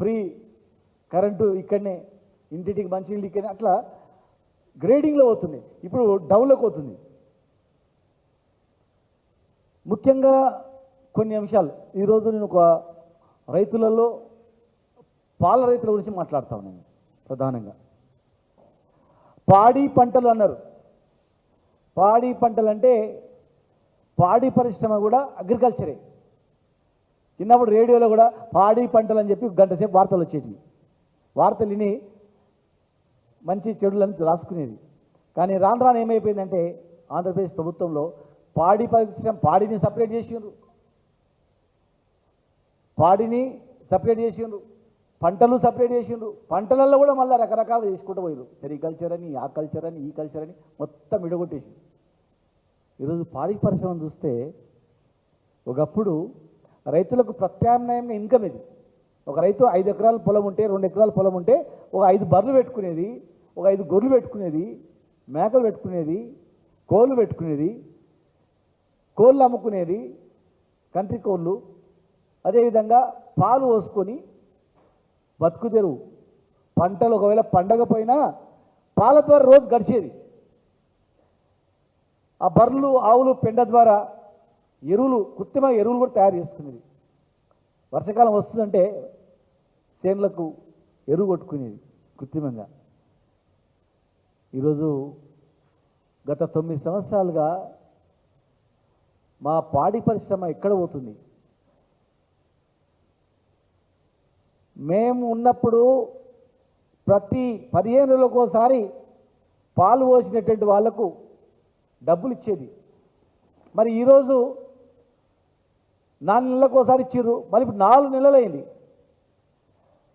Free current ఇక్కడనే ఇంటింటికి మంచినీళ్ళు ఇక్కడనే అట్లా గ్రేడింగ్లో అవుతుంది ఇప్పుడు డౌన్లోకి పోతుంది. ముఖ్యంగా కొన్ని అంశాలు. ఈరోజు నేను ఒక రైతులలో పాల రైతుల గురించి మాట్లాడతాను నేను ప్రధానంగా. పాడి పంటలు అన్నారు. పాడి పంటలు అంటే పాడి పరిశ్రమ కూడా అగ్రికల్చరే. చిన్నప్పుడు రేడియోలో కూడా పాడి పంటలు అని చెప్పి గంట సేపు వార్తలు వచ్చేటివి. వార్తలు విని మంచి చెడులను రాసుకునేది. కానీ రాను రాను ఏమైపోయిందంటే ఆంధ్రప్రదేశ్ ప్రభుత్వంలో పాడి పరిశ్రమ పాడిని సపరేట్ చేసిండ్రు. పాడిని సపరేట్ చేసిండ్రు. పంటలు సపరేట్ చేసిండ్రు. పంటలలో కూడా మళ్ళీ రకరకాలు చేసుకుంటూ పోయారు సెరికల్చర్ అని ఆ కల్చర్ అని ఈ కల్చర్ అని మొత్తం విడగొట్టేసి ఈరోజు పాడి పరిశ్రమను చూస్తే ఒకప్పుడు రైతులకు ప్రత్యామ్నాయంగా ఇన్కమ్ ఇది. ఒక రైతు ఐదు ఎకరాల పొలం ఉంటే రెండు ఎకరాల పొలం ఉంటే ఒక ఐదు బర్రెలు పెట్టుకునేది ఒక ఐదు గొర్రెలు పెట్టుకునేది మేకలు పెట్టుకునేది కోళ్ళు పెట్టుకునేది కోళ్ళు అమ్ముకునేది కంట్రీ కోళ్ళు. అదేవిధంగా పాలు పోసుకొని బతుకు తెరువు. పంటలు ఒకవేళ పండగ పోయినా పాల ద్వారా రోజు గడిచేది. ఆ బర్రెలు ఆవులు పెండ ద్వారా ఎరువులు కృత్రిమ ఎరువులు కూడా తయారు చేసుకునేది. వర్షాకాలం వస్తుందంటే చేనులకు ఎరువు కొట్టుకునేది కృత్రిమంగా. ఈరోజు గత తొమ్మిది సంవత్సరాలుగా మా పాడి పరిశ్రమ ఎక్కడ పోతుంది? మేము ఉన్నప్పుడు ప్రతి పదిహేను ఒకసారి పాలు పోసినటువంటి వాళ్ళకు డబ్బులు ఇచ్చేది. మరి ఈరోజు నాలుగు నెలలకు ఒకసారి ఇచ్చిర్రు. మరి ఇప్పుడు నాలుగు నెలలైంది.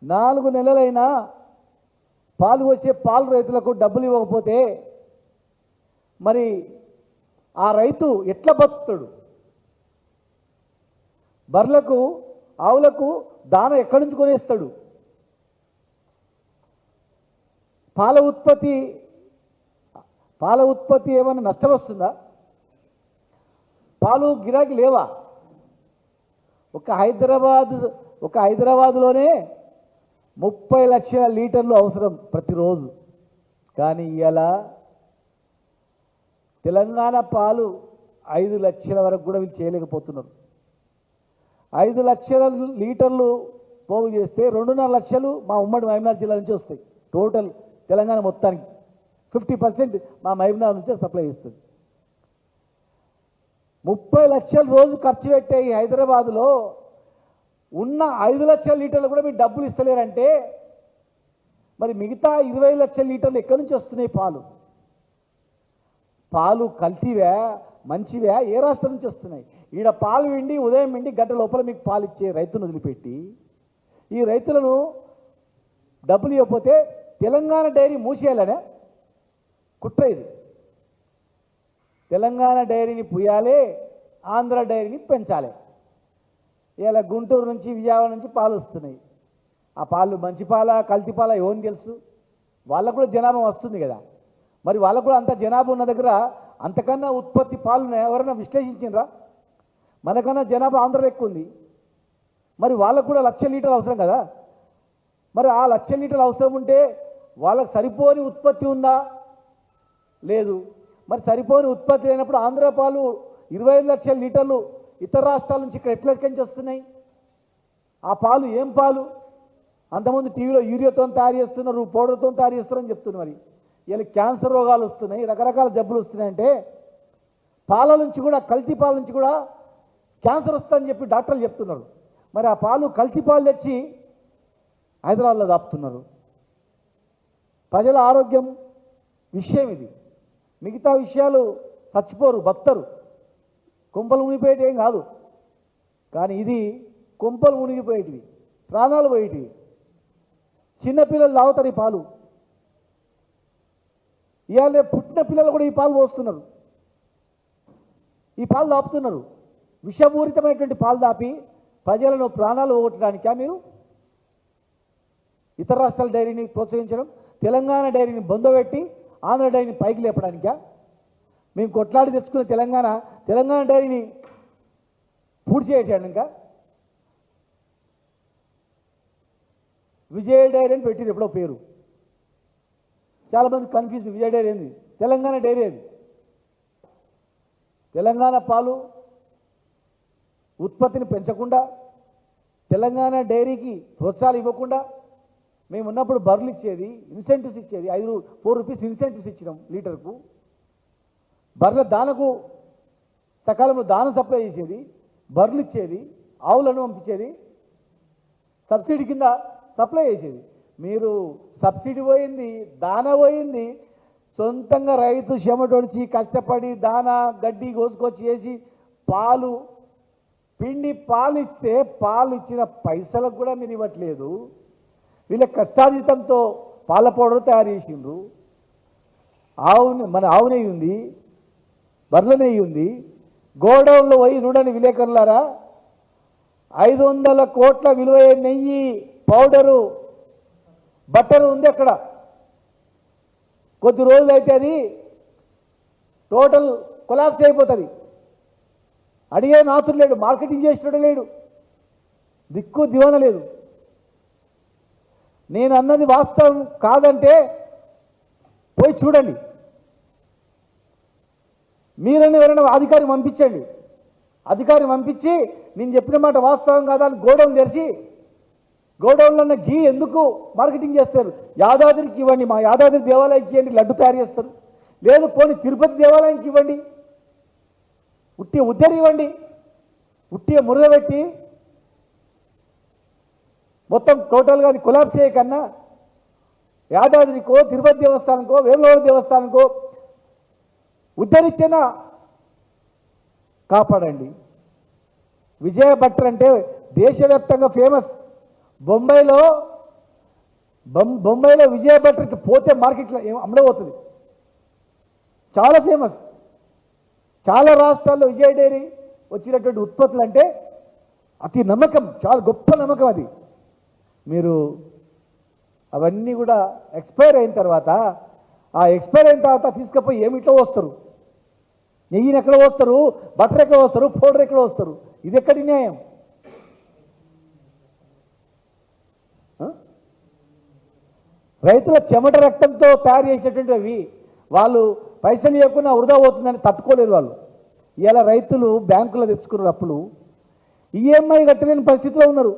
నాలుగు నెలలైనా పాలు వచ్చే పాలు రైతులకు డబ్బులు ఇవ్వకపోతే మరి ఆ రైతు ఎట్లా బతుకుతాడు? బర్లకు ఆవులకు దాన ఎక్కడి నుంచి కొనేస్తాడు? పాల ఉత్పత్తి పాల ఉత్పత్తి ఏమైనా నష్టం వస్తుందా? పాలు గిరాకీ లేవా? ఒక హైదరాబాద్ ఒక హైదరాబాద్లోనే ముప్పై లక్షల లీటర్లు అవసరం ప్రతిరోజు. కానీ ఇలా తెలంగాణ పాలు ఐదు లక్షల వరకు కూడా వీళ్ళు చేయలేకపోతున్నారు. ఐదు లక్షల లీటర్లు పోగు చేస్తే రెండున్నర లక్షలు మా ఉమ్మడి మహబూబ్నగర్ జిల్లా నుంచి వస్తాయి. టోటల్ తెలంగాణ మొత్తానికి ఫిఫ్టీ పర్సెంట్ మా మహబూబ్నగర్ నుంచే సప్లై చేస్తుంది. ముప్పై లక్షలు రోజు ఖర్చు పెట్టే ఈ హైదరాబాదులో ఉన్న ఐదు లక్షల లీటర్లు కూడా మీరు డబ్బులు ఇస్తలేరంటే మరి మిగతా ఇరవై లక్షల లీటర్లు ఎక్కడి నుంచి వస్తున్నాయి పాలు? పాలు కల్తీవే మంచివే ఏ రాష్ట్రం నుంచి వస్తున్నాయి? ఈడ పాలు విండి ఉదయం విండి గంట లోపల మీకు పాలు ఇచ్చే రైతును వదిలిపెట్టి ఈ రైతులను డబ్బులు ఇవ్వకపోతే తెలంగాణ డైరీ మూసేయాలనే కుట్ర ఇది. తెలంగాణ డైరీని పుయ్యాలి ఆంధ్ర డైరీని పెంచాలి. ఇలా గుంటూరు నుంచి విజయవాడ నుంచి పాలు వస్తున్నాయి. ఆ పాలు మంచి పాల కల్తీ పాల ఎవరిని తెలుసు? వాళ్ళకు కూడా జనాభా వస్తుంది కదా. మరి వాళ్ళకు కూడా అంత జనాభా ఉన్న దగ్గర అంతకన్నా ఉత్పత్తి పాలను ఎవరైనా విశ్లేషించినరా మనకన్నా జనాభా ఆంధ్రలో ఎక్కువ ఉంది. మరి వాళ్ళకు కూడా లక్ష లీటర్లు అవసరం కదా. మరి ఆ లక్ష లీటర్లు అవసరం ఉంటే వాళ్ళకి సరిపోని ఉత్పత్తి ఉందా? లేదు. మరి సరిపోని ఉత్పత్తి లేనప్పుడు ఆంధ్ర పాలు ఇరవై లక్షల లీటర్లు ఇతర రాష్ట్రాల నుంచి ఇక్కడ ఎట్లా వస్తున్నాయి? ఆ పాలు ఏం పాలు? అంతకుముందు టీవీలో యూరియాతో తయారు చేస్తున్నారు పౌడర్తో తయారు చేస్తున్నారని చెప్తున్నారు మరి. వీళ్ళకి క్యాన్సర్ రోగాలు వస్తున్నాయి రకరకాల జబ్బులు వస్తున్నాయంటే పాల నుంచి కూడా కల్తీ పాల నుంచి కూడా క్యాన్సర్ వస్తుందని చెప్పి డాక్టర్లు చెప్తున్నారు. మరి ఆ పాలు కల్తీ పాలు తెచ్చి హైదరాబాద్లో దాపుతున్నారు. ప్రజల ఆరోగ్యం విషయం ఇది. మిగతా విషయాలు చచ్చిపోరు బతరు కుంపలు మునిగిపోయేటి ఏం కాదు. కానీ ఇది కుంపలు మునిగిపోయేటివి ప్రాణాలు పోయేటివి. చిన్నపిల్లలు తాగుతారు ఈ పాలు. ఇవాళ పుట్టిన పిల్లలు కూడా ఈ పాలు పోస్తున్నారు. ఈ పాలు దాపుతున్నారు విషపూరితమైనటువంటి పాలు దాపి ప్రజలను ప్రాణాలు పోగొట్టడానికా మీరు? ఇతర రాష్ట్రాల డైరీని ప్రోత్సహించడం తెలంగాణ డైరీని బొందబెట్టి ఆంధ్ర డైరీని పైకి లేపడానికా? మేము కొట్లాడి తెచ్చుకున్న తెలంగాణ తెలంగాణ డైరీని పూర్తి చేయడం ఇంకా? విజయ డైరీ అని పెట్టారు ఎప్పుడో పేరు. చాలామంది కన్ఫ్యూజ్ విజయ డైరీ ఏంది? తెలంగాణ డైరీ అది తెలంగాణ పాలు ఉత్పత్తిని పెంచకుండా తెలంగాణ డైరీకి ప్రోత్సాహాలు ఇవ్వకుండా మేము ఉన్నప్పుడు బర్రెలు ఇచ్చేది ఇన్సెంటివ్స్ ఇచ్చేది ఐదు ఫోర్ రూపీస్ ఇన్సెంటివ్స్ ఇచ్చినాం లీటర్కు. బర్ల దానకు సకాలంలో దాన సప్లై చేసేది బర్రెలు ఇచ్చేది ఆవులను పంపించేది సబ్సిడీ కింద సప్లై చేసేది. మీరు సబ్సిడీ పోయింది దాన పోయింది సొంతంగా రైతు చెమటొడిచి కష్టపడి దాన గడ్డి కోసుకొచ్చి వేసి పాలు పిండి పాలు ఇస్తే పాలు ఇచ్చిన పైసలకు కూడా మీరు ఇవ్వట్లేదు. వీళ్ళ కష్టార్జితంతో పాల పౌడర్ తయారు చేసిండ్రు. ఆవు మన ఆవు నెయ్యి ఉంది బర్రెల నెయ్యి ఉంది. గోడౌన్లో పోయి చూడండి విలేకరులారా ఐదు వందల కోట్ల విలువ నెయ్యి పౌడరు బట్టరు ఉంది అక్కడ. కొద్ది రోజులు అయితే అది టోటల్ కొలాప్స్ అయిపోతుంది. అడిగే నాతుడు లేడు మార్కెటింగ్ చేసేటోడు లేడు. దిక్కు దివాన లేదు. నేను అన్నది వాస్తవం కాదంటే పోయి చూడండి. మీరని ఎవరైనా అధికారి పంపించండి. అధికారి పంపించి నేను చెప్పిన మాట వాస్తవం కాదా అని గోడౌన్ తెరిచి గోడౌన్లో ఉన్న గీ ఎందుకు మార్కెటింగ్ చేస్తారు? యాదాద్రికి ఇవ్వండి మా యాదాద్రి దేవాలయానికి ఇవ్వండి లడ్డు తయారు చేస్తారు. లేదు పోనీ తిరుపతి దేవాలయానికి ఇవ్వండి. ఉట్టి ఉద్దరి ఇవ్వండి. ఉట్టి మురగబెట్టి మొత్తం టోటల్గా అది కొలాబ్స్ చేయకన్నా యాదాద్రికో తిరుపతి దేవస్థానంకో వేములవాడ దేవస్థానంకో ఉద్ధరించిన కాపాడండి. విజయ భట్టర్ అంటే దేశవ్యాప్తంగా ఫేమస్. బొంబాయిలో బొం- బొంబాయిలో విజయ భట్టర్ పోతే మార్కెట్లో అమ్మడబోతుంది చాలా ఫేమస్. చాలా రాష్ట్రాల్లో విజయ డైరీ వచ్చినటువంటి ఉత్పత్తులు అంటే అతి నమ్మకం చాలా గొప్ప నమ్మకం అది. మీరు అవన్నీ కూడా ఎక్స్పైర్ అయిన తర్వాత ఆ ఎక్స్పైర్ అయిన తర్వాత తీసుకుపోయి ఏమిట్లో వస్తారు నెయ్యిని ఎక్కడ వస్తారు బటర్ ఎక్కడ వస్తారు పౌడర్ ఎక్కడ వస్తారు ఇది ఎక్కడి న్యాయం? రైతుల చెమట రక్తంతో తయారు చేసినటువంటి అవి. వాళ్ళు పైసలు ఇవ్వకుండా వృధా పోతుందని తట్టుకోలేరు వాళ్ళు. ఇలా రైతులు బ్యాంకులో తెచ్చుకున్నారు అప్పులు. ఈఎంఐ కట్టలేని పరిస్థితిలో ఉన్నారు.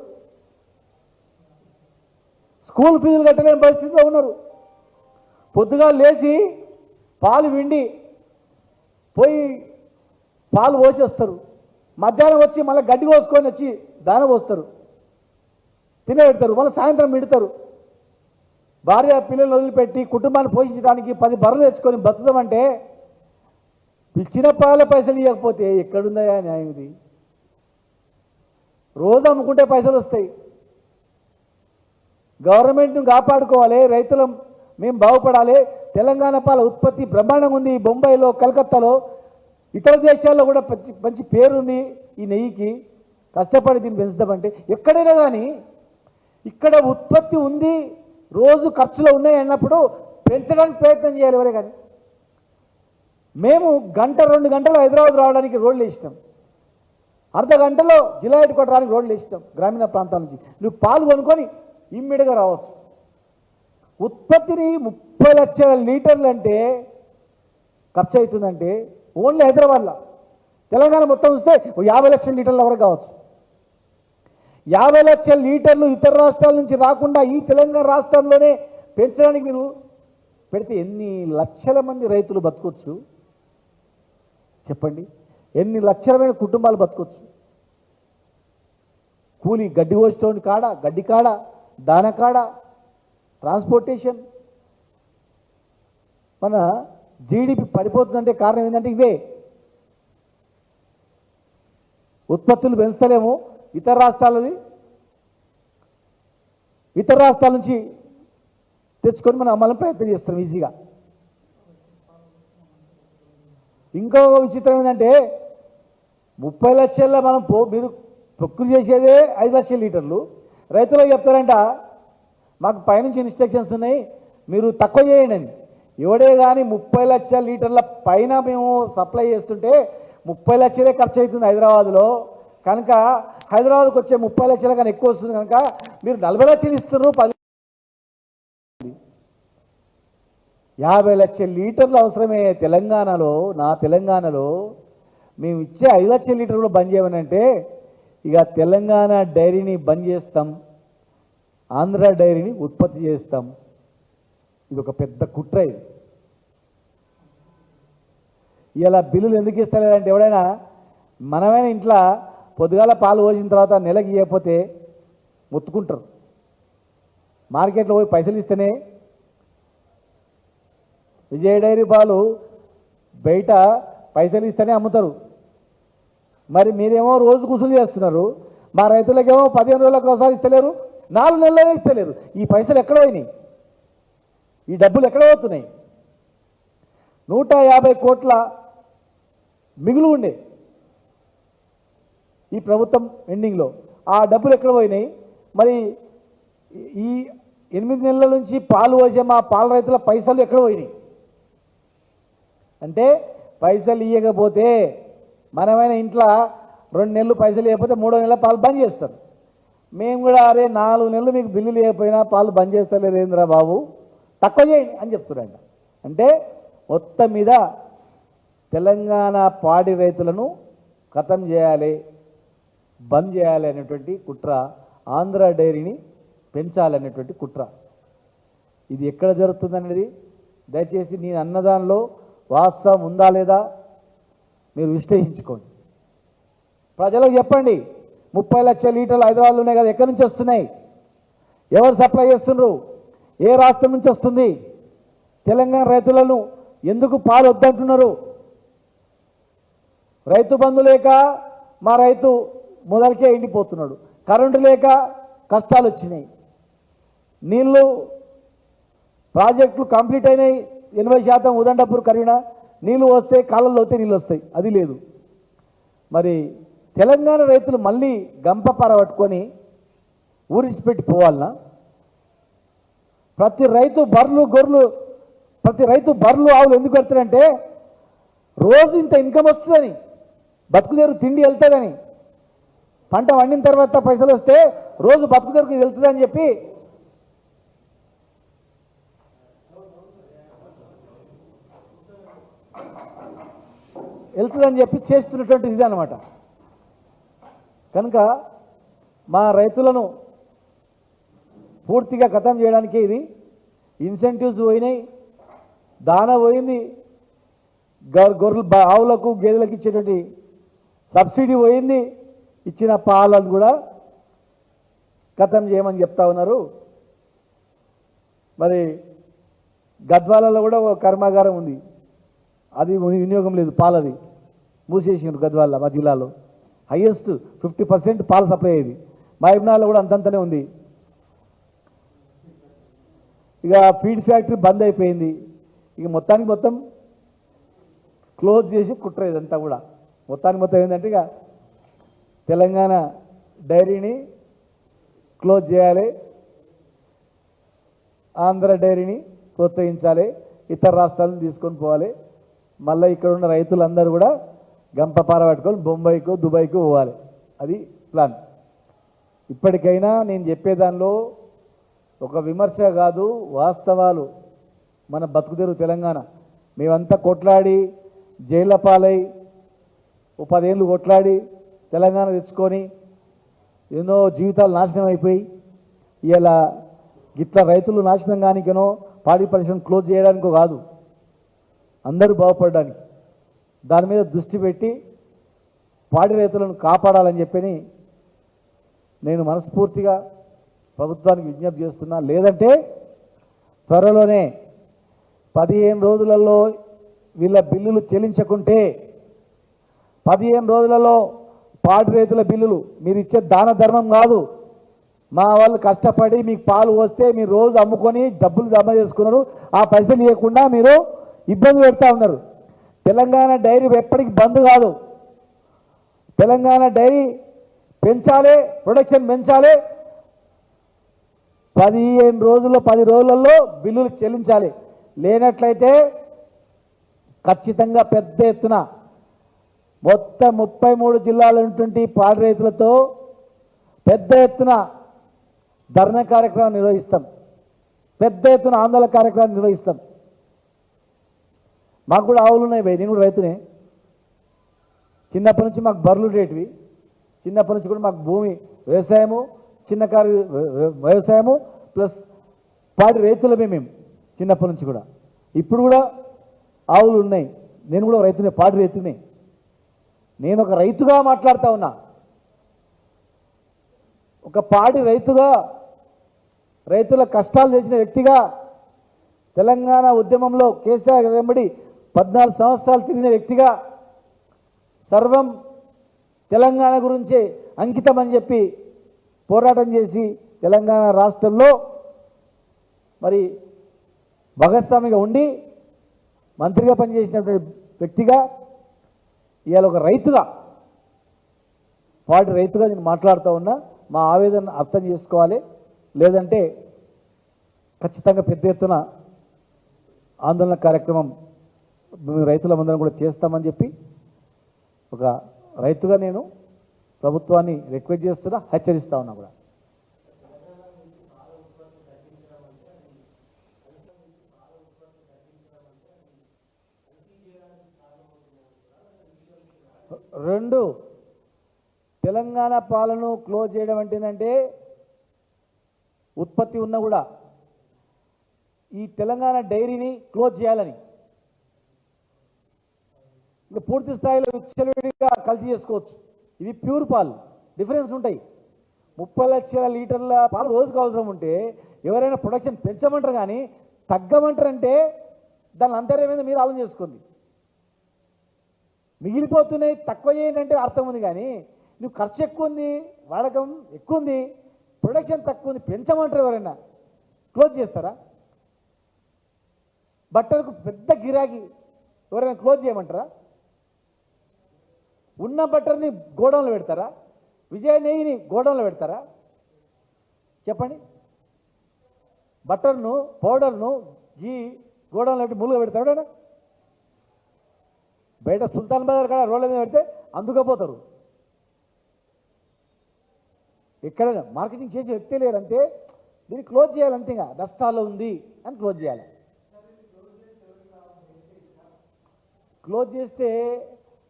స్కూల్ ఫీజులు కట్టలేని పరిస్థితిలో ఉన్నారు. పొద్దుగా లేచి పాలు విండి పోయి పాలు పోసేస్తారు. మధ్యాహ్నం వచ్చి మళ్ళీ గడ్డి కోసుకొని వచ్చి దాన పోస్తారు. తినబెడతారు మళ్ళీ సాయంత్రం మిడతారు. భార్య పిల్లలు వదిలిపెట్టి కుటుంబాన్ని పోషించడానికి పది బర్రెలు తెచ్చుకొని బతుకుదామంటే పిలిచిన పాల పైసలు ఇవ్వకపోతే ఎక్కడున్నాయా న్యాయం ఇది? రోజు అమ్ముకుంటే పైసలు వస్తాయి. గవర్నమెంట్ను కాపాడుకోవాలి రైతులం మేము బాగుపడాలి. తెలంగాణ పాల ఉత్పత్తి బ్రహ్మాండంగా ఉంది. బొంబాయిలో కలకత్తాలో ఇతర దేశాల్లో కూడా మంచి మంచి పేరుంది ఈ నెయ్యికి. కష్టపడి దీన్ని పెంచుదామంటే ఎక్కడైనా కానీ ఇక్కడ ఉత్పత్తి ఉంది రోజు ఖర్చులు ఉన్నాయి అన్నప్పుడు పెంచడానికి ప్రయత్నం చేయాలి ఎవరే కానీ. మేము గంట రెండు గంటలు హైదరాబాద్ రావడానికి రోడ్లు వేసినాం. అర్ధ గంటలో జిల్లా హెడ్ కొట్టడానికి రోడ్లు వేసినాం గ్రామీణ ప్రాంతాల నుంచి. నువ్వు పాలు కొనుక్కొని ఇమ్మీడియట్గా రావచ్చు. ఉత్పత్తిని ముప్పై లక్షల లీటర్లు అంటే ఖర్చు అవుతుందంటే ఓన్లీ హైదరాబాద్లో. తెలంగాణ మొత్తం చూస్తే యాభై లక్షల లీటర్ల వరకు కావచ్చు. యాభై లక్షల లీటర్లు ఇతర రాష్ట్రాల నుంచి రాకుండా ఈ తెలంగాణ రాష్ట్రంలోనే పెంచడానికి మీరు పెడితే ఎన్ని లక్షల మంది రైతులు బతకొచ్చు? చెప్పండి. ఎన్ని లక్షలమైన కుటుంబాలు బతకొచ్చు? కూలి గడ్డి కోసేటోని కాడ? గడ్డి కాడ? దానకాడ ట్రాన్స్పోర్టేషన్ మన జీడిపి పడిపోతుందంటే కారణం ఏంటంటే ఇవే. ఉత్పత్తులు పెంచలేము. ఇతర రాష్ట్రాలది ఇతర రాష్ట్రాల నుంచి తెచ్చుకొని మనం అమ్మాలని ప్రయత్నం చేస్తున్నాం ఈజీగా. ఇంకొక విచిత్రం ఏంటంటే ముప్పై లక్షల్లో మనం పో మీరు ప్రొక్కులు చేసేదే ఐదు లక్షల లీటర్లు. రైతులు చెప్తారంట? మాకు పైనుంచి ఇన్స్ట్రక్షన్స్ ఉన్నాయి మీరు తక్కువ చేయండి. ఎవడే కానీ ముప్పై లక్షల లీటర్ల పైన మేము సప్లై చేస్తుంటే ముప్పై లక్షలే ఖర్చు అవుతుంది హైదరాబాద్లో. కనుక హైదరాబాద్కి వచ్చే ముప్పై లక్షల కన్నా ఎక్కువ వస్తుంది కనుక మీరు నలభై లక్షలు ఇస్తున్నారు పది యాభై లక్షల లీటర్లు అవసరమే తెలంగాణలో నా తెలంగాణలో. మేము ఇచ్చే ఐదు లక్షల లీటర్లు బంద్ చేయమని అంటే ఇక తెలంగాణ డైరీని బంద్ చేస్తాం ఆంధ్ర డైరీని ఉత్పత్తి చేస్తాం. ఇది ఒక పెద్ద కుట్ర ఇది. ఇలా బిల్లులు ఎందుకు ఇస్తలేదంటే ఎవడైనా మనమైన ఇంట్లో పొద్దుగాల పాలు పోసిన తర్వాత నెలకి ఇవ్వకపోతే మొత్తుకుంటారు. మార్కెట్లో పోయి పైసలు ఇస్తేనే విజయ డైరీ పాలు బయట పైసలు ఇస్తేనే అమ్ముతారు. మరి మీరేమో రోజు కుసులు చేస్తున్నారు. మా రైతులకేమో పదిహేను రోజులకు ఒకసారి ఇస్తలేరు నాలుగు నెలలనే ఇస్తలేరు. ఈ పైసలు ఎక్కడ పోయినాయి? ఈ డబ్బులు ఎక్కడ పోతున్నాయి? నూట యాభై కోట్ల మిగులు ఉండే ఈ ప్రభుత్వం ఎండింగ్లో. ఆ డబ్బులు ఎక్కడ పోయినాయి? మరి ఈ ఎనిమిది నెలల నుంచి పాలు పోసే మా పాల రైతుల పైసలు ఎక్కడ పోయినాయి? అంటే పైసలు ఇవ్వకపోతే మనమైన ఇంట్లో రెండు నెలలు పైసలు లేకపోతే మూడో నెల పాలు బంద్ చేస్తారు. మేము కూడా అరే నాలుగు నెలలు మీకు బిల్లు లేకపోయినా పాలు బంద్ చేస్తలేదేంద్రా బాబు? తక్కువ చేయండి అని చెప్తున్నాడు అంటే మొత్తం మీద తెలంగాణ పాడి రైతులను ఖతం చేయాలి బంద్ చేయాలి అనేటువంటి కుట్ర ఆంధ్ర డైరీని పెంచాలనేటువంటి కుట్ర. ఇది ఎక్కడ జరుగుతుంది అనేది దయచేసి నేను అన్నదానిలో వాస్తవం ఉందా లేదా? మీరు విశ్లేషించుకోండి ప్రజలకు చెప్పండి ముప్పై లక్షల లీటర్లు హైదరాబాద్లో ఉన్నాయి కదా ఎక్కడి నుంచి వస్తున్నాయి? ఎవరు సప్లై చేస్తున్నారు? ఏ రాష్ట్రం నుంచి వస్తుంది? తెలంగాణ రైతులను ఎందుకు పాలు వద్దంటున్నారు రైతు బంధు లేక మా రైతు మొదలకే ఎండిపోతున్నాడు. కరెంటు లేక కష్టాలు వచ్చినాయి. నీళ్ళు ప్రాజెక్టులు కంప్లీట్ అయినాయి. ఎనభై శాతం ఉదండపూర్ కరీనా నీళ్ళు వస్తే కాలంలో వస్తే నీళ్ళు వస్తాయి. అది లేదు. మరి తెలంగాణ రైతులు మళ్ళీ గంపపార పట్టుకొని ఊరిచిపెట్టి పోవాలనా? ప్రతి రైతు బర్రెలు గొర్రెలు ప్రతి రైతు బర్రెలు ఆవులు ఎందుకు పెడతారంటే రోజు ఇంత ఇన్కమ్ వస్తుందని బతుకుదేరు తిండి వెళ్తుందని. పంట వండిన తర్వాత పైసలు వస్తే రోజు బతుకుదేరుకు వెళ్తుందని చెప్పి వెళ్తుందని చెప్పి చేస్తున్నటువంటి ఇది అనమాట కనుక మా రైతులను పూర్తిగా ఖతం చేయడానికి ఇది. ఇన్సెంటివ్స్ పోయినాయి. దాన పోయింది. గొర్రెలు ఆవులకు గేదెలకు ఇచ్చేటువంటి సబ్సిడీ పోయింది. ఇచ్చిన పాలను కూడా ఖతం చేయమని చెప్తా ఉన్నారు. మరి గద్వాలలో కూడా ఒక కర్మాగారం ఉంది. అది వినియోగం లేదు పాలది. మూసేసిండ్రు గద్వాల మా జిల్లాలో. హయ్యెస్ట్ ఫిఫ్టీ పర్సెంట్ పాలు సప్లై అయ్యేది మా ఇబ్నాలో కూడా అంతంతనే ఉంది. ఇక ఫీడ్ ఫ్యాక్టరీ బంద్ అయిపోయింది. ఇక మొత్తానికి మొత్తం క్లోజ్ చేసి కుట్ర ఇదంతా కూడా. మొత్తానికి మొత్తం ఏంటంటే ఇక తెలంగాణ డైరీని క్లోజ్ చేయాలి. ఆంధ్ర డైరీని ప్రోత్సహించాలి. ఇతర రాష్ట్రాలను తీసుకొని పోవాలి. మళ్ళీ ఇక్కడ ఉన్న రైతులందరూ కూడా గంప పట్టుకొని బొంబాయికో దుబాయ్కో పోవాలి. అది ప్లాన్. ఇప్పటికైనా నేను చెప్పేదానిలో ఒక విమర్శ కాదు వాస్తవాలు మన బతుకుదేరు తెలంగాణ. మేమంతా కొట్లాడి జైళ్ళ పాలై ఓ పదేళ్ళు కొట్లాడి తెలంగాణ తెచ్చుకొని ఎన్నో జీవితాలు నాశనం అయిపోయి ఇలా గిట్ల రైతులు నాశనం కానికనో పాడి పరిశ్రమ క్లోజ్ చేయడానికో కాదు. అందరూ బాగుపడడానికి దాని మీద దృష్టి పెట్టి పాడి రైతులను కాపాడాలని చెప్పని నేను మనస్ఫూర్తిగా ప్రభుత్వానికి విజ్ఞప్తి చేస్తున్నా. లేదంటే త్వరలోనే పదిహేను రోజులలో వీళ్ళ బిల్లులు చెల్లించకుంటే పదిహేను రోజులలో పాడి రైతుల బిల్లులు మీరు ఇచ్చే దాన ధర్మం కాదు. మా వాళ్ళు కష్టపడి మీకు పాలు వస్తే మీరు రోజు అమ్ముకొని డబ్బులు జమ చేసుకున్నారు. ఆ పైసలు ఇవ్వకుండా మీరు ఇబ్బంది పెడతా ఉన్నారు. తెలంగాణ డైరీ ఎప్పటికి బంద్ కాదు. తెలంగాణ డైరీ పెంచాలి ప్రొడక్షన్ పెంచాలి. పదిహేను రోజుల్లో పది రోజులలో బిల్లులు చెల్లించాలి. లేనట్లయితే ఖచ్చితంగా పెద్ద ఎత్తున మొత్తం ముప్పై మూడు జిల్లాలు ఉన్నటువంటి పాడి రైతులతో పెద్ద ఎత్తున ధర్నా కార్యక్రమం నిర్వహిస్తాం. పెద్ద ఎత్తున ఆందోళన కార్యక్రమం నిర్వహిస్తాం. మాకు కూడా ఆవులు ఉన్నాయి భయ్ నేను కూడా రైతునే. చిన్నప్పటి నుంచి మాకు బర్రెలు ఉండేటివి. చిన్నప్పటి నుంచి కూడా మాకు భూమి వ్యవసాయము చిన్న కారు వ్యవసాయము ప్లస్ పాడి రైతులమే మేము చిన్నప్పటి నుంచి కూడా. ఇప్పుడు కూడా ఆవులు ఉన్నాయి. నేను కూడా రైతునే పాడి రైతునే. నేను ఒక రైతుగా మాట్లాడుతా ఉన్నా. ఒక పాడి రైతుగా రైతుల కష్టాలు తెచ్చిన వ్యక్తిగా తెలంగాణ ఉద్యమంలో కేసీఆర్ వెంబడి పద్నాలుగు సంవత్సరాలు తిరిగిన వ్యక్తిగా సర్వం తెలంగాణ గురించే అంకితం అని చెప్పి పోరాటం చేసి తెలంగాణ రాష్ట్రంలో మరి భాగస్వామిగా ఉండి మంత్రిగా పనిచేసినటువంటి వ్యక్తిగా ఇవాళ ఒక రైతుగా వాటి రైతుగా నేను మాట్లాడుతూ ఉన్నా మా ఆవేదన అర్థం చేసుకోవాలి. లేదంటే ఖచ్చితంగా పెద్ద ఎత్తున ఆందోళన కార్యక్రమం మేము రైతులందరం కూడా చేస్తామని చెప్పి ఒక రైతుగా నేను ప్రభుత్వాన్ని రిక్వెస్ట్ చేస్తున్నా హెచ్చరిస్తా ఉన్నా కూడా. రెండు తెలంగాణ పాలను క్లోజ్ చేయడం అంటే ఏంటంటే ఉత్పత్తి ఉన్నా కూడా ఈ తెలంగాణ డైరీని క్లోజ్ చేయాలని. ఇంకా పూర్తి స్థాయిలో విచ్చలవిడిగా కలిసి చేసుకోవచ్చు. ఇవి ప్యూర్ పాలు. డిఫరెన్స్ ఉంటాయి. ముప్పై లక్షల లీటర్ల పాలు రోజుకు అవసరం ఉంటే ఎవరైనా ప్రొడక్షన్ పెంచమంటారు కానీ తగ్గమంటారంటే దాని అంతర్యం మీద మీరు ఆలోచన చేసుకోండి. మిగిలిపోతున్నాయి తక్కువ ఏంటంటే అర్థం ఉంది కానీ నువ్వు ఖర్చు ఎక్కువ ఉంది వాడకం ఎక్కువ ఉంది ప్రొడక్షన్ తక్కువ ఉంది పెంచమంటారు ఎవరైనా. క్లోజ్ చేస్తారా? బట్టలకు పెద్ద గిరాకీ. ఎవరైనా క్లోజ్ చేయమంటారా? ఉన్న బట్టర్ని గోడౌన్లో పెడతారా? విజయ నెయ్యిని గోడౌన్లో పెడతారా? చెప్పండి. బటర్ను పౌడర్ను గీ గోడౌన్లో పెట్టి ములుగ పెడతాడు బయట సుల్తాన్ బజార్ కాడ రోడ్ల మీద పెడితే అందుకపోతారు ఎక్కడైనా మార్కెటింగ్ చేసే వ్యక్తి లేరంటే దీన్ని క్లోజ్ చేయాలంతే ఇంకా. నష్టాల్లో ఉంది అని క్లోజ్ చేయాలి. క్లోజ్ చేస్తే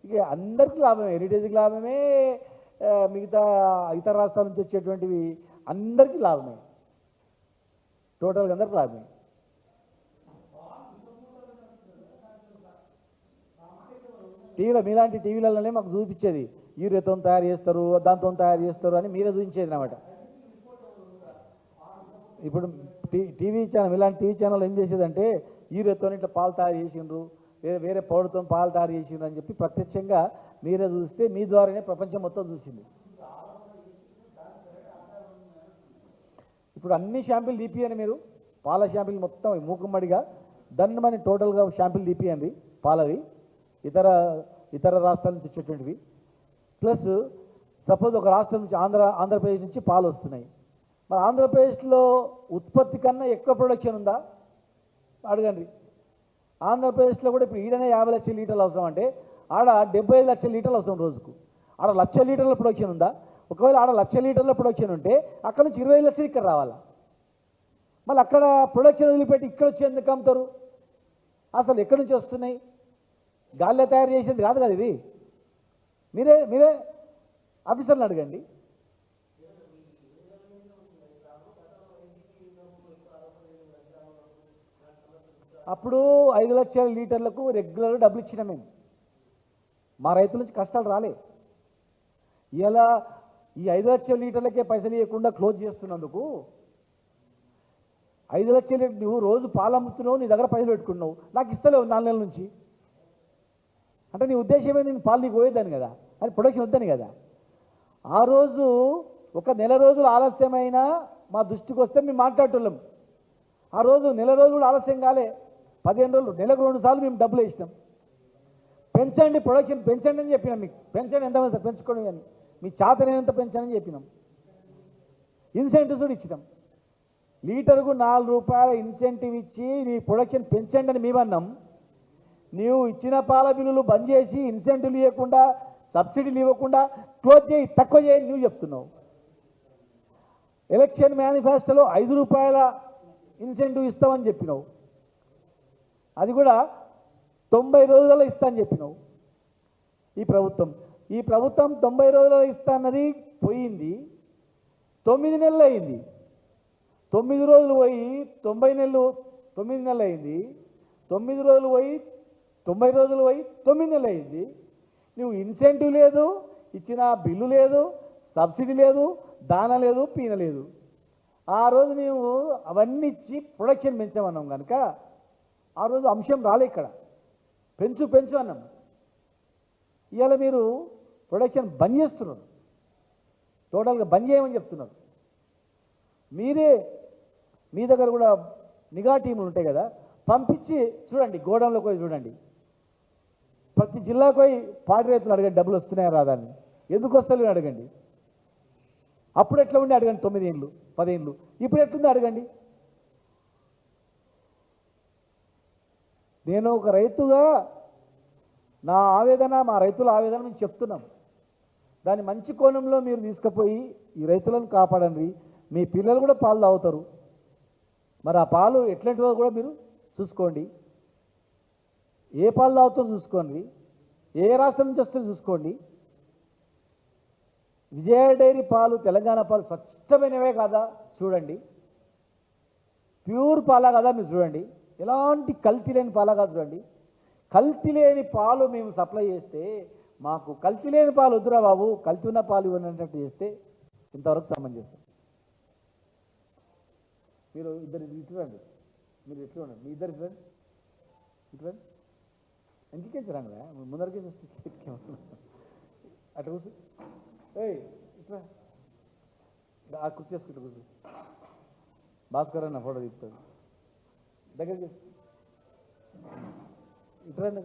ఇక అందరికీ లాభమే హెరిటేజ్కి లాభమే మిగతా ఇతర రాష్ట్రాల నుంచి వచ్చేటువంటివి అందరికీ లాభమే. టోటల్గా అందరికీ లాభమే. టీవీలో మీలాంటి టీవీలలోనే మాకు చూపించేది. యూరియాతో తయారు చేస్తారు దాంతో తయారు చేస్తారు అని మీరే చూపించేది అన్నమాట. ఇప్పుడు టీ- టీవీ ఛానల్ ఇలాంటి టీవీ ఛానల్ ఏం చేసేదంటే యూరియాతో ఇట్లా పాలు తయారు చేసిండ్రు. వేరే వేరే పౌడర్తో పాలు తయారు చేసింది అని చెప్పి ప్రత్యక్షంగా మీరే చూస్తే మీ ద్వారానే ప్రపంచం మొత్తం చూసింది. ఇప్పుడు అన్ని షాంపిల్ తీపియండి మీరు. పాల షాంపిల్ మొత్తం మూకుమ్మడిగా దండమని టోటల్గా షాంపిల్ తీపియండి పాలవి. ఇతర ఇతర రాష్ట్రాల నుంచి వచ్చేటువంటివి. ప్లస్ సపోజ్ ఒక రాష్ట్రం నుంచి ఆంధ్ర ఆంధ్రప్రదేశ్ నుంచి పాలు వస్తున్నాయి. మరి ఆంధ్రప్రదేశ్లో ఉత్పత్తి కన్నా ఎక్కువ ప్రొడక్షన్ ఉందా? అడగండి. ఆంధ్రప్రదేశ్లో కూడా ఇప్పుడు ఈడనే యాభై లక్షల లీటర్లు అవసరం అంటే ఆడ డెబ్బై ఐదు లక్షల లీటర్లు అవసరం రోజుకు. ఆడ లక్ష లీటర్ల ప్రొడక్షన్ ఉందా? ఒకవేళ ఆడ లక్ష లీటర్ల ప్రొడక్షన్ ఉంటే అక్కడ నుంచి ఇరవై లక్షలు ఇక్కడ రావాలా? మళ్ళీ అక్కడ ప్రొడక్షన్ వదిలిపెట్టి ఇక్కడ వచ్చి ఎందుకు అమ్ముతారు? అసలు ఎక్కడి నుంచి వస్తున్నాయి? గాల్లో తయారు చేసింది కాదు కదా ఇది. మీరే మీరే ఆఫీసర్లు అడగండి. అప్పుడు ఐదు లక్షల లీటర్లకు రెగ్యులర్ డబ్బులు ఇచ్చినాం మేము. మా రైతుల నుంచి కష్టాలు రాలే. ఇలా ఈ ఐదు లక్షల లీటర్లకే పైసలు ఇవ్వకుండా క్లోజ్ చేస్తున్నందుకు ఐదు లక్షల నువ్వు రోజు పాలు అమ్ముతున్నావు నీ దగ్గర పైసలు పెట్టుకున్నావు నాకు ఇస్తలేవు నాలుగు నెలల నుంచి. అంటే నీ ఉద్దేశమే నేను పాలు నీకు పోయేదాన్ని కదా? అది ప్రొడక్షన్ వద్దని కదా? ఆ రోజు ఒక నెల రోజులు ఆలస్యమైనా మా దృష్టికి వస్తే మేము మాట్లాడేటోళ్ళం. ఆ రోజు నెల రోజులు ఆలస్యం కాలే. పదిహేను రోజులు నెలకు రెండు సార్లు మేము డబ్బులు వేసినాం. పెంచండి ప్రొడక్షన్ పెంచండి అని చెప్పినాం మీకు. పెంచండి ఎంత సార్? పెంచుకోండి అని. మీ చేతనేంత పెంచండి అని చెప్పినాం. ఇన్సెంటివ్స్ కూడా ఇచ్చినాం. లీటర్కు నాలుగు రూపాయల ఇన్సెంటివ్ ఇచ్చి నీ ప్రొడక్షన్ పెంచండి అని మేమన్నాం. నీవు ఇచ్చిన పాల బిల్లులు బంద్ చేసి ఇన్సెంటివ్లు ఇవ్వకుండా సబ్సిడీలు ఇవ్వకుండా క్లోజ్ చేయి తక్కువ చేయి నువ్వు చెప్తున్నావు. ఎలక్షన్ మేనిఫెస్టోలో ఐదు రూపాయల ఇన్సెంటివ్ ఇస్తామని చెప్పినావు. అది కూడా తొంభై రోజులలో ఇస్తా అని చెప్పినావు. ఈ ప్రభుత్వం. ఈ ప్రభుత్వం తొంభై రోజుల్లో ఇస్తా అన్నది పోయింది. తొమ్మిది నెలలు అయింది. తొమ్మిది రోజులు పోయి తొంభై నెలలు తొమ్మిది నెలలు అయింది. తొమ్మిది రోజులు పోయి తొంభై రోజులు పోయి తొమ్మిది నెలలు అయింది. నువ్వు ఇన్సెంటివ్ లేదు ఇచ్చిన బిల్లు లేదు సబ్సిడీ లేదు దాన లేదు పీన లేదు. ఆ రోజు మేము అవన్నీ ఇచ్చి ప్రొడక్షన్ పెంచామన్నాం కనుక ఆ రోజు అంశం రాలే ఇక్కడ. పెంచు పెంచు అన్నాం. ఇవాళ మీరు ప్రొడక్షన్ బంద్ చేస్తున్నారు. టోటల్గా బంద్ చేయమని చెప్తున్నారు. మీరే మీ దగ్గర కూడా నిఘా టీములు ఉంటాయి కదా పంపించి చూడండి గోడౌన్లోకి పోయి చూడండి. ప్రతి జిల్లాకు పోయి పాడి రైతులు అడగండి డబ్బులు వస్తున్నాయా రాదా అని. ఎందుకు వస్తలేవు అడగండి. అప్పుడు ఎట్లా ఉండి అడగండి తొమ్మిది ఏళ్ళు పదేళ్ళు ఇప్పుడు ఎట్లుంది అడగండి. నేను ఒక రైతుగా నా ఆవేదన మా రైతుల ఆవేదన మేము చెప్తున్నాం. దాన్ని మంచి కోణంలో మీరు తీసుకుపోయి ఈ రైతులను కాపాడండి. మీ పిల్లలు కూడా పాలు తాగుతారు. మరి ఆ పాలు ఎట్లాంటివో కూడా మీరు చూసుకోండి. ఏ పాలు తాగుతుందో చూసుకోండి. ఏ రాష్ట్రం నుంచి వస్తుందో చూసుకోండి. విజయ డైరీ పాలు తెలంగాణ పాలు స్వచ్ఛమైనవే కాదా? చూడండి. ప్యూర్ పాలా కదా మీరు చూడండి. ఎలాంటి కల్తీ లేని పాల కాదు చూడండి. కల్తీ లేని పాలు మేము సప్లై చేస్తే మాకు కల్తీ లేని పాలు వద్దురా బాబు కల్తీ ఉన్న పాలు ఇవ్వండి చేస్తే ఇంతవరకు సమంజసం మీరు ఇద్దరు ఇటు రండి. మీరు ఎట్లు ఉండండి మీ ఇద్దరు ఇటు రండి. ఇటు రండి. ముందరికే చూస్తే ముందరికేసి అటు కూర్చో. ఏయ్ ఇట్లా ఆ కుర్చీ చేసుకుంటూ కూర్చో. భాస్కర్ అన్న ఫోటో తీస్తాడు. దగ్గరికి ఇటు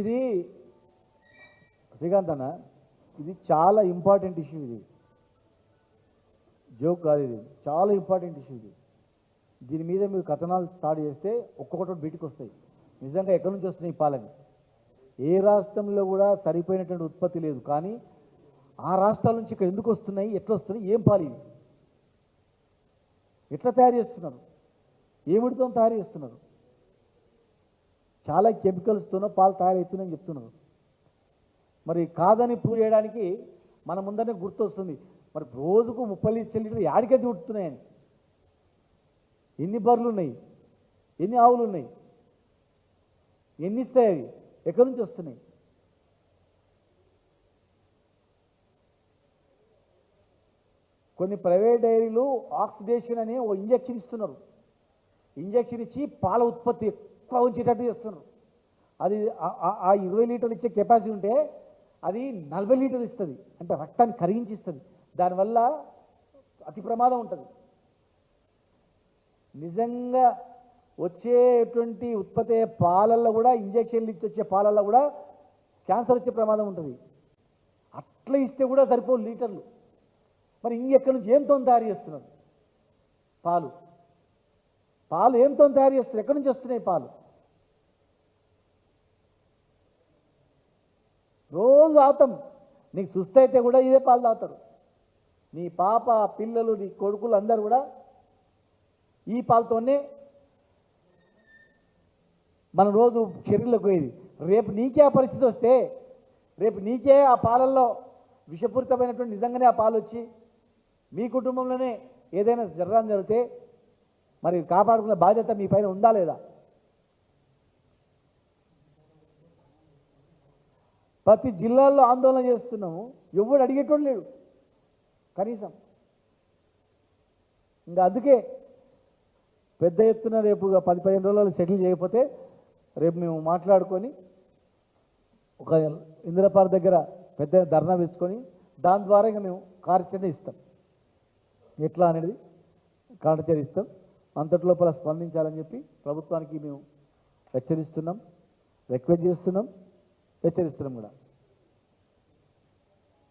ఇది శ్రీకాంత్ అన్న ఇది చాలా ఇంపార్టెంట్ ఇష్యూ ఇది. జోక్ కాదు ఇది. చాలా ఇంపార్టెంట్ ఇష్యూ ఇది. దీని మీద మీరు కథనాలు స్టార్ట్ చేస్తే ఒక్కొక్కటి బయటికి వస్తాయి. నిజంగా ఎక్కడి నుంచి వస్తున్నాయి ఈ పాలని ఏ రాష్ట్రంలో కూడా సరిపోయినటువంటి ఉత్పత్తి లేదు. కానీ ఆ రాష్ట్రాల నుంచి ఇక్కడ ఎందుకు వస్తున్నాయి? ఎట్లా వస్తున్నాయి? ఏం పాలు ఇవి? ఎట్లా తయారు చేస్తున్నారు? ఏమిటితో తయారు చేస్తున్నారు? చాలా కెమికల్స్తోనో పాలు తయారవుతున్నాయని చెప్తున్నారు. మరి కాదని ప్రూవ్ చేయడానికి మన ముందరనే గుర్తొస్తుంది. మరి రోజుకు ముప్పై లీటర్ లీటర్ యాడికే చుడుతున్నాయని ఎన్ని బర్రెలు ఉన్నాయి? ఎన్ని ఆవులు ఉన్నాయి? ఎన్ని ఇస్తాయి అవి? ఎక్కడి నుంచి వస్తున్నాయి? కొన్ని ప్రైవేట్ డైరీలు ఆక్సిడేషన్ అనే ఓ ఇంజెక్షన్ ఇస్తున్నారు. ఇంజెక్షన్ ఇచ్చి పాల ఉత్పత్తి ఎక్కువ ఉంచేటట్టు చేస్తున్నారు. అది ఆ- ఇరవై లీటర్లు ఇచ్చే కెపాసిటీ ఉంటే అది నలభై లీటర్లు ఇస్తుంది. అంటే రక్తాన్ని కరిగించి ఇస్తుంది దానివల్ల అతి ప్రమాదం ఉంటుంది. నిజంగా వచ్చేటువంటి ఉత్పత్తి అయ్యే పాలల్లో కూడా ఇంజక్షన్లు ఇచ్చి వచ్చే పాలల్లో కూడా క్యాన్సర్ వచ్చే ప్రమాదం ఉంటుంది. అట్లా ఇస్తే కూడా సరిపోవు లీటర్లు. మరి ఇంకెక్కడి నుంచి తోని తయారు చేస్తున్నారు? పాలు. పాలు ఏంతో తయారు చేస్తున్నారు? ఎక్కడి నుంచి వస్తున్నాయి పాలు? రోజు తాగుతాం నీకు సుస్థ అయితే కూడా ఇదే పాలు తాగుతారు నీ పాప పిల్లలు నీ కొడుకులు అందరు కూడా ఈ పాలతోనే మనం రోజు చర్యలకు పోయేది. రేపు నీకే ఆ పరిస్థితి వస్తే రేపు నీకే ఆ పాలల్లో విషపూరితమైనటువంటి నిజంగానే ఆ పాలు వచ్చి మీ కుటుంబంలోనే ఏదైనా జరగడం జరిగితే మరి కాపాడుకునే బాధ్యత మీ పైన ఉందా లేదా? ప్రతి జిల్లాల్లో ఆందోళన చేస్తున్నాము. ఎవడు అడిగేటోడు లేడు. కనీసం. ఇంకా అందుకే పెద్ద ఎత్తున రేపు పది పదిహేను రోజులు సెటిల్ చేయకపోతే రేపు మేము మాట్లాడుకొని ఒక ఇందిరపార్ దగ్గర పెద్ద ధర్నా వేసుకొని దాని ద్వారా ఇంకా మేము కార్యాచరణ ఇస్తాం. ఎట్లా అనేది కాటచరిస్తాం ఇస్తాం అంతటి లోపల స్పందించాలని చెప్పి ప్రభుత్వానికి మేము హెచ్చరిస్తున్నాం రిక్వెస్ట్ చేస్తున్నాం హెచ్చరిస్తున్నాం కూడా.